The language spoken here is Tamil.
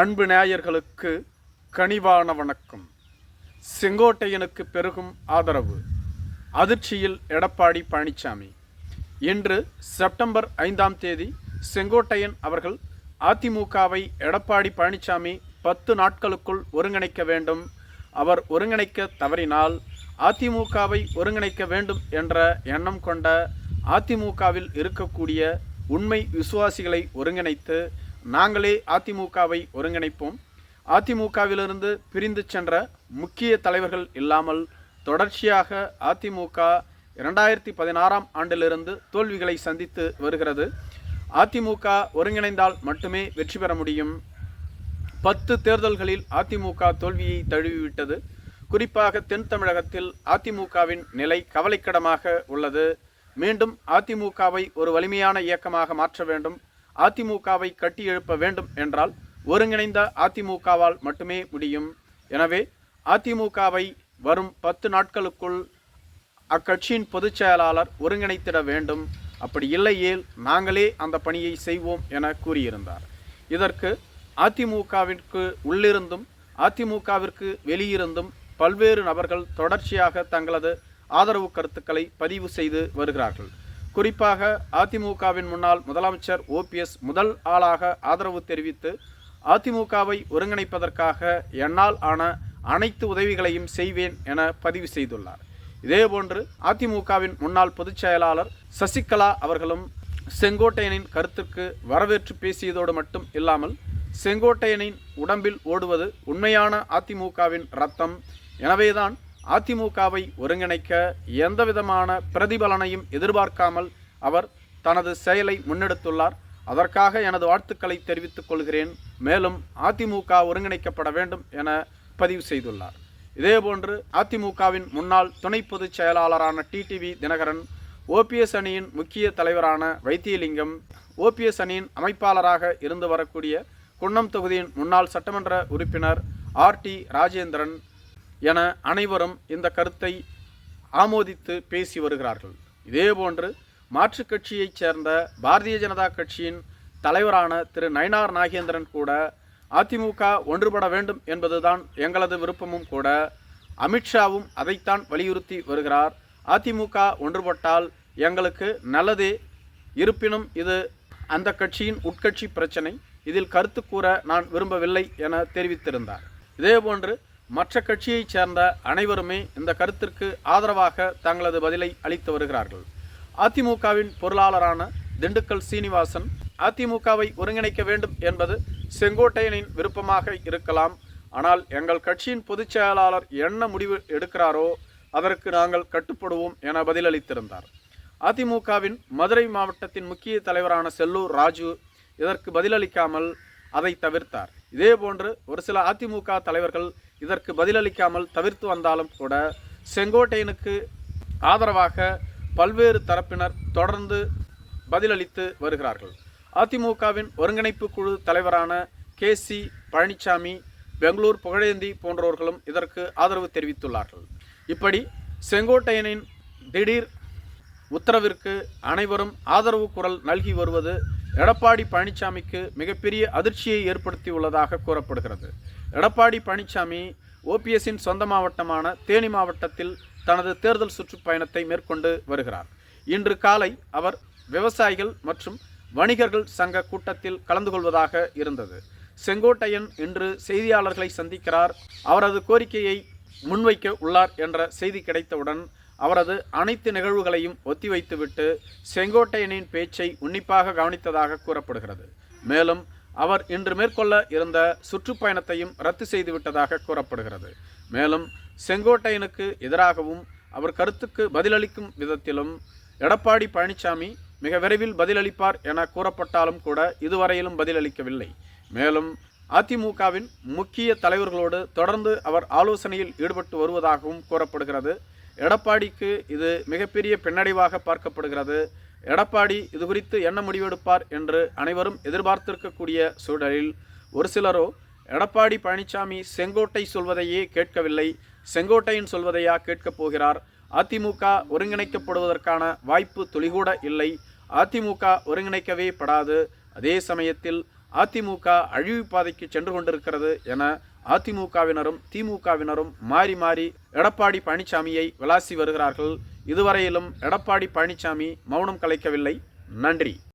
அன்பு நேயர்களுக்கு கனிவான வணக்கம். செங்கோட்டையனுக்கு பெருகும் ஆதரவு. அதிர்ச்சியில் எடப்பாடி பழனிசாமி இன்று செப்டம்பர் ஐந்தாம் தேதி செங்கோட்டையன் அவர்கள் அதிமுகவை எடப்பாடி பழனிசாமி பத்து நாட்களுக்குள் ஒருங்கிணைக்க வேண்டும். அவர் ஒருங்கிணைக்க தவறினால் அதிமுகவை ஒருங்கிணைக்க வேண்டும் என்ற எண்ணம் கொண்ட அதிமுகவில் இருக்கக்கூடிய உண்மை விசுவாசிகளை ஒருங்கிணைத்து நாங்களே அதிமுகவை ஒருங்கிணைப்போம். அதிமுகவிலிருந்து பிரிந்து சென்ற முக்கிய தலைவர்கள் இல்லாமல் தொடர்ச்சியாக அதிமுக இரண்டாயிரத்தி பதினாறாம் ஆண்டிலிருந்து தோல்விகளை சந்தித்து வருகிறது. அதிமுக ஒருங்கிணைந்தால் மட்டுமே வெற்றி பெற முடியும். பத்து தேர்தல்களில் அதிமுக தோல்வியை தழுவிவிட்டது. குறிப்பாக தென் தமிழகத்தில் அதிமுகவின் நிலை கவலைக்கிடமாக உள்ளது. மீண்டும் அதிமுகவை ஒரு வலிமையான இயக்கமாக மாற்ற வேண்டும். அதிமுகவை கட்டியெழுப்ப வேண்டும் என்றால் ஒருங்கிணைந்த அதிமுகவால் மட்டுமே முடியும். எனவே அதிமுகவை வரும் பத்து நாட்களுக்குள் அக்கட்சியின் பொதுச் செயலாளர் ஒருங்கிணைத்திட வேண்டும். அப்படி இல்லையேல் நாங்களே அந்த பணியை செய்வோம் என கூறியிருந்தார். இதற்கு அதிமுகவிற்கு உள்ளிருந்தும் அதிமுகவிற்கு வெளியிருந்தும் பல்வேறு நபர்கள் தொடர்ச்சியாக தங்களது ஆதரவு கருத்துக்களை பதிவு செய்து வருகிறார்கள். குறிப்பாக அதிமுகவின் முன்னாள் முதலமைச்சர் ஓபிஎஸ் முதல் ஆளாக ஆதரவு தெரிவித்து அதிமுகவை ஒருங்கிணைப்பதற்காக என்னால் ஆன அனைத்து உதவிகளையும் செய்வேன் என பதிவு செய்துள்ளார். இதேபோன்று அதிமுகவின் முன்னாள் பொதுச் செயலாளர் சசிகலா அவர்களும் செங்கோட்டையனின் கருத்துக்கு வரவேற்று பேசியதோடு மட்டும் இல்லாமல் செங்கோட்டையனின் உடம்பில் ஓடுவது உண்மையான அதிமுகவின் ரத்தம். எனவேதான் அதிமுகவை ஒருங்கிணைக்க எந்தவிதமான பிரதிபலனையும் எதிர்பார்க்காமல் அவர் தனது செயலை முன்னெடுத்துள்ளார். அதற்காக எனது வாழ்த்துக்களை தெரிவித்துக் கொள்கிறேன். மேலும் அதிமுக ஒருங்கிணைக்கப்பட வேண்டும் என பதிவு செய்துள்ளார். இதேபோன்று அதிமுகவின் முன்னாள் துணை பொதுச் செயலாளரான டிடிவி தினகரன் ஓபிஎஸ் அணியின் முக்கிய தலைவரான வைத்தியலிங்கம் ஓபிஎஸ் அணியின் அமைப்பாளராக இருந்து வரக்கூடிய குன்னம் தொகுதியின் முன்னாள் சட்டமன்ற உறுப்பினர் ஆர் டி ராஜேந்திரன் என அனைவரும் இந்த கருத்தை ஆமோதித்து பேசி வருகிறார்கள். இதேபோன்று மாற்றுக் கட்சியைச் சேர்ந்த பாரதிய ஜனதா கட்சியின் தலைவரான திரு நயனார் நாகேந்திரன் கூட அதிமுக ஒன்றுபட வேண்டும் என்பதுதான் எங்களது விருப்பமும் கூட. அமித்ஷாவும் அதைத்தான் வலியுறுத்தி வருகிறார். அதிமுக ஒன்றுபட்டால் எங்களுக்கு நல்லதே. இருப்பினும் இது அந்த கட்சியின் உட்கட்சி பிரச்சனை. இதில் கருத்து கூற நான் விரும்பவில்லை என தெரிவித்திருந்தார். இதேபோன்று மற்ற கட்சியைச் சேர்ந்த அனைவருமே இந்த கருத்திற்கு ஆதரவாக தங்களது பதிலை அளித்து வருகிறார்கள். அதிமுகவின் பொருளாளரான திண்டுக்கல் சீனிவாசன் அதிமுகவை ஒருங்கிணைக்க வேண்டும் என்பது செங்கோட்டையனின் விருப்பமாக இருக்கலாம். ஆனால் எங்கள் கட்சியின் பொதுச் செயலாளர் என்ன முடிவு எடுக்கிறாரோ அதற்கு நாங்கள் கட்டுப்படுவோம் என பதிலளித்திருந்தார். அதிமுகவின் மதுரை மாவட்டத்தின் முக்கிய தலைவரான செல்லூர் ராஜு இதற்கு பதிலளிக்காமல் அதை தவிர்த்தார். இதேபோன்று ஒரு சில அதிமுக தலைவர்கள் இதற்கு பதிலளிக்காமல் தவிர்த்து வந்தாலும் கூட செங்கோட்டையனுக்கு ஆதரவாக பல்வேறு தரப்பினர் தொடர்ந்து பதிலளித்து வருகிறார்கள். அதிமுகவின் ஒருங்கிணைப்பு குழு தலைவரான கே சி பழனிசாமி பெங்களூர் புகழேந்தி போன்றவர்களும் இதற்கு ஆதரவு தெரிவித்துள்ளார்கள். இப்படி செங்கோட்டையனின் திடீர் உத்தரவிற்கு அனைவரும் ஆதரவு குரல் நல்கி வருவது எடப்பாடி பழனிசாமிக்கு மிகப்பெரிய அதிர்ச்சியை ஏற்படுத்தியுள்ளதாக கூறப்படுகிறது. எடப்பாடி பழனிசாமி ஓபிஎஸ்ஸின் சொந்த மாவட்டமான தேனி மாவட்டத்தில் தனது தேர்தல் சுற்றுப்பயணத்தை மேற்கொண்டு வருகிறார். இன்று காலை அவர் விவசாயிகள் மற்றும் வணிகர்கள் சங்க கூட்டத்தில் கலந்து கொள்வதாக இருந்தது. செங்கோட்டையன் இன்று செய்தியாளர்களை சந்திக்கிறார். அவரது கோரிக்கையை முன்வைக்க உள்ளார் என்ற செய்தி கிடைத்தவுடன் அவரது அனைத்து நிகழ்வுகளையும் ஒத்திவைத்துவிட்டு செங்கோட்டையனின் பேச்சை உன்னிப்பாக கவனித்ததாக கூறப்படுகிறது. மேலும் அவர் இன்று மேற்கொள்ள இருந்த சுற்றுப்பயணத்தையும் ரத்து செய்துவிட்டதாக கூறப்படுகிறது. மேலும் செங்கோட்டையனுக்கு எதிராகவும் அவர் கருத்துக்கு பதிலளிக்கும் விதத்திலும் எடப்பாடி பழனிசாமி மிக விரைவில் பதிலளிப்பார் என கூறப்பட்டாலும் கூட இதுவரையிலும் பதிலளிக்கவில்லை. மேலும் அதிமுகவின் முக்கிய தலைவர்களோடு தொடர்ந்து அவர் ஆலோசனையில் ஈடுபட்டு வருவதாகவும் கூறப்படுகிறது. எடப்பாடிக்கு இது மிகப்பெரிய பின்னடைவாக பார்க்கப்படுகிறது. எடப்பாடி இது குறித்து என்ன முடிவெடுப்பார் என்று அனைவரும் எதிர்பார்த்திருக்கக்கூடிய சூழலில் ஒரு சிலரோ எடப்பாடி பழனிசாமி செங்கோட்டை சொல்வதையே கேட்கவில்லை செங்கோட்டையின் சொல்வதையா கேட்கப் போகிறார் அதிமுக ஒருங்கிணைக்கப்படுவதற்கான வாய்ப்பு துளிகூட இல்லை அதிமுக ஒருங்கிணைக்கவே படாது அதே சமயத்தில் அதிமுக அழிவு பாதைக்கு சென்று கொண்டிருக்கிறது என அதிமுகவினரும் திமுகவினரும் மாறி மாறி எடப்பாடி பழனிசாமியை விளாசி வருகிறார்கள். இதுவரையிலும் எடப்பாடி பழனிசாமி மௌனம் கலைக்கவில்லை. நன்றி.